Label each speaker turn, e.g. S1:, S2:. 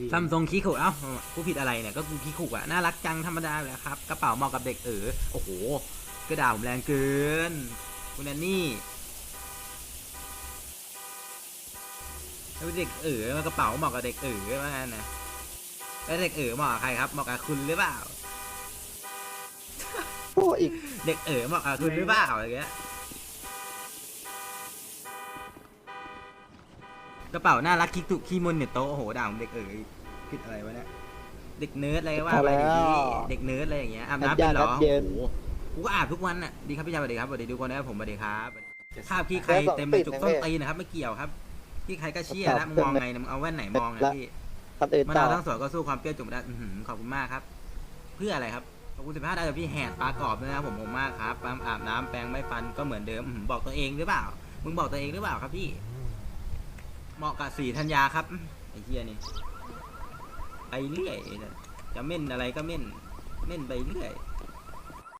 S1: ดี
S2: ซัมซุงคีคุเอ้ากูผิดอะไรเนี่ยก็กูคีคุอะน่ารักจังธรรมดาเลยครับ กระเป๋าเหมาะกับเด็กเออโอ้โหกระดาษผมแรงเกิน คุณแอนนี่แล้วเด็กเออมันกระเป๋าเหมาะกับเด็กเออว่างั้นนะแล้วเด็กเออเหมาะกับใครครับเหมาะกับคุณหรือเปล่า
S1: โอ้อีก
S2: เด็กเอ๋อบอกอะคุณหรือเปล่าอะไรเงี้ย กระเป๋าน่ารักคิกตุคีมนเนี่ยโตะโอ้โหด่าผมเด็กเอ๋ยผิดอะไรวะเนี่ยเด็กเนิร์ดอะไรว่าไปดิพี่เด็กเนิร์ดอะไรอย่างเงี้ยอาบน้ำเป็นเหรอโอ้โหกูก็อาบทุกวันน่ะดีครับพี่ชายสวัสดีครับสวัสดีทุกคนนะครับผมสวัสดีครับภาพขี้ใครเต็มไปจุกต้นตีนนะครับไม่เกี่ยวครับขี้ใครก็เชี่ยแล้วมึงมองไงเนี่ยมึงเอาแว่นไหนมองนะพี่
S1: คนอื่น
S2: มะ
S1: ต่
S2: นา
S1: อ
S2: วทั้งสวนก็สู้ความเปรี้ยวจุ่มได้อื้อหือขอบคุณมากครับ เพื่ออะไรครับขอบคุณสิบห้าดาวจากพี่แหดปลากรอบด้วยนะครับผมผมมากครับปั๊มอาบน้ำแปรงไม่ฟันก็เหมือนเดิมอื้อหือบอกตัวเองหรือเปล่า มึงบอกตัวเองหรือเปล่าครับพี่ เหมาะกับสีธัญญาครับไอ้เหี้ยนี่ไปเรื่อยจะเม่นอะไรก็เม่นเม่นไปเรื่อย